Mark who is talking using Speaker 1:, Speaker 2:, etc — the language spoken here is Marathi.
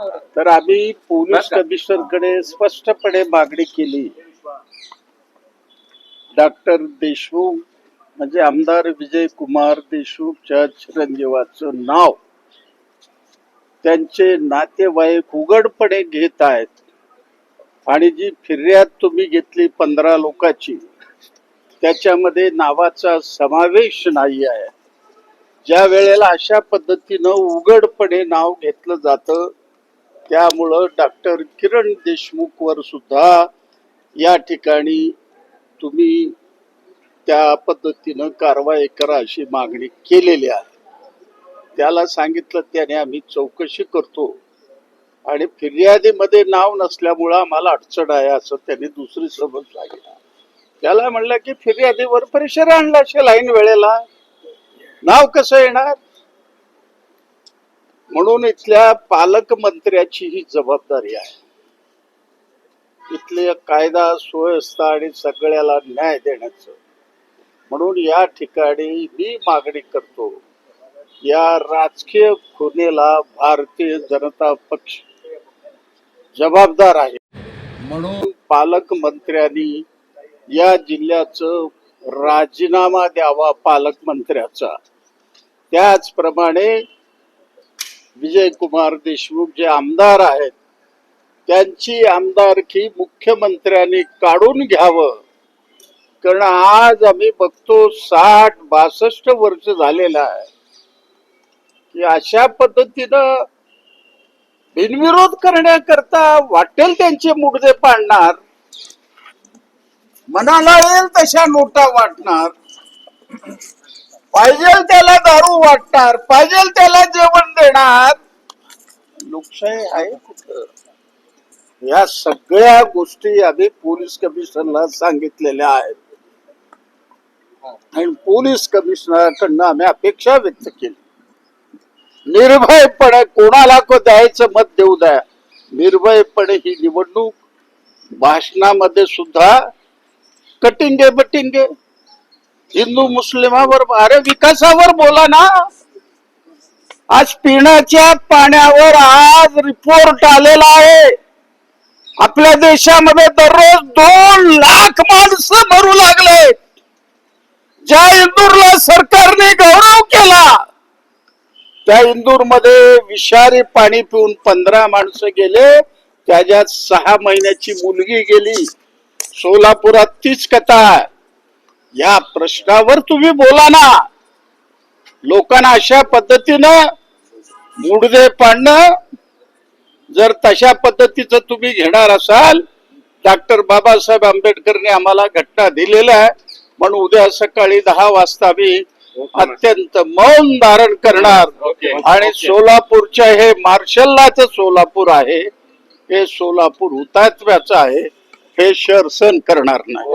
Speaker 1: तर आम्ही पोलीस कमिशनरकडे स्पष्टपणे मागणी केली. डॉक्टर देशमुख म्हणजे आमदार विजय कुमार देशमुखच्या चिरंजीवाचं नाव. त्यांचे नातेवाईक उघडपणे घेत आहेत. आणि जी फिर्याद तुम्ही घेतली पंधरा लोकांची त्याच्यामध्ये नावाचा समावेश नाही आहे. ज्या वेळेला अशा पद्धतीनं उघडपणे नाव घेतलं जातं त्यामुळं डॉक्टर किरण देशमुखवर सुद्धा या ठिकाणी तुम्ही त्या पद्धतीनं कारवाई करा अशी मागणी केलेली आहे. त्याला सांगितलं त्याने आम्ही चौकशी करतो. आणि फिर्यादीमध्ये नाव नसल्यामुळं आम्हाला अडचण आहे असं त्याने दुसरी समज सांगितलं. त्याला म्हणलं की फिर्यादीवर परिसर आणला असेल ऐन वेळेला. नाव कसं येणार? म्हणून इथल्या पालकमंत्र्याची ही जबाबदारी आहे. इथले कायदा सुव्यवस्था आणि सगळ्याला न्याय देण्याचं. म्हणून या ठिकाणी मी मागणी करतो या राजकीय खुनेला भारतीय जनता पक्ष जबाबदार आहे. म्हणून पालकमंत्र्यांनी या जिल्ह्याचं राजीनामा द्यावा पालकमंत्र्याचा त्याचप्रमाणे विजय कुमार देशमुख जे आमदार आहेत त्यांची आमदारकी मुख्यमंत्र्यांनी काढून घ्यावं. कारण आज आम्ही बघतो साठ बासष्ट वर्ष झालेलं आहे. की अशा पद्धतीनं बिनविरोध करण्याकरता वाटेल त्यांचे मुडदे पाडणार. मनाला येईल तशा नोटा वाटणार. पाहिजे त्याला दारू वाटणार पाहिजे त्याला जेवण देणार. लोकशाही आहे कुठं? या सगळ्या गोष्टी आम्ही पोलीस कमिशनरला सांगितलेल्या आहेत. आणि पोलीस कमिशनरकडनं आम्ही अपेक्षा व्यक्त केली. निर्भयपणे कोणाला को द्यायचं मत देऊ द्या. निर्भयपणे ही निवडणूक भाषणामध्ये सुद्धा कटिंगे बटिंगे. हिंदू मुस्लिमावर अरे विकासावर बोला ना. आज पिण्याच्या पाण्यावर आज रिपोर्ट आलेला आहे. आपल्या देशामध्ये दररोज दोन लाख माणसं मरू लागले. ज्या इंदूरला सरकारने गौरव केला त्या इंदूरमध्ये विषारी पाणी पिऊन पंधरा माणसं गेले. त्याच्यात सहा महिन्याची मुलगी गेली. सोलापुरात तीच कथा आहे. या प्रश्नावर तुम्ही बोला ना. लोकांना अशा पद्धतीनं मुडदे पाडणं जर तशा पद्धतीचं तुम्ही घेणार असाल डॉक्टर बाबासाहेब आंबेडकरने आम्हाला घटना दिलेल्या आहे. म्हणून उद्या सकाळी दहा वाजता मी अत्यंत मौन धारण करणार. आणि सोलापूरच्या हे मार्शललाच सोलापूर आहे. हे सोलापूर हुतात्म्याचं आहे. हे शहर सहन करणार नाही.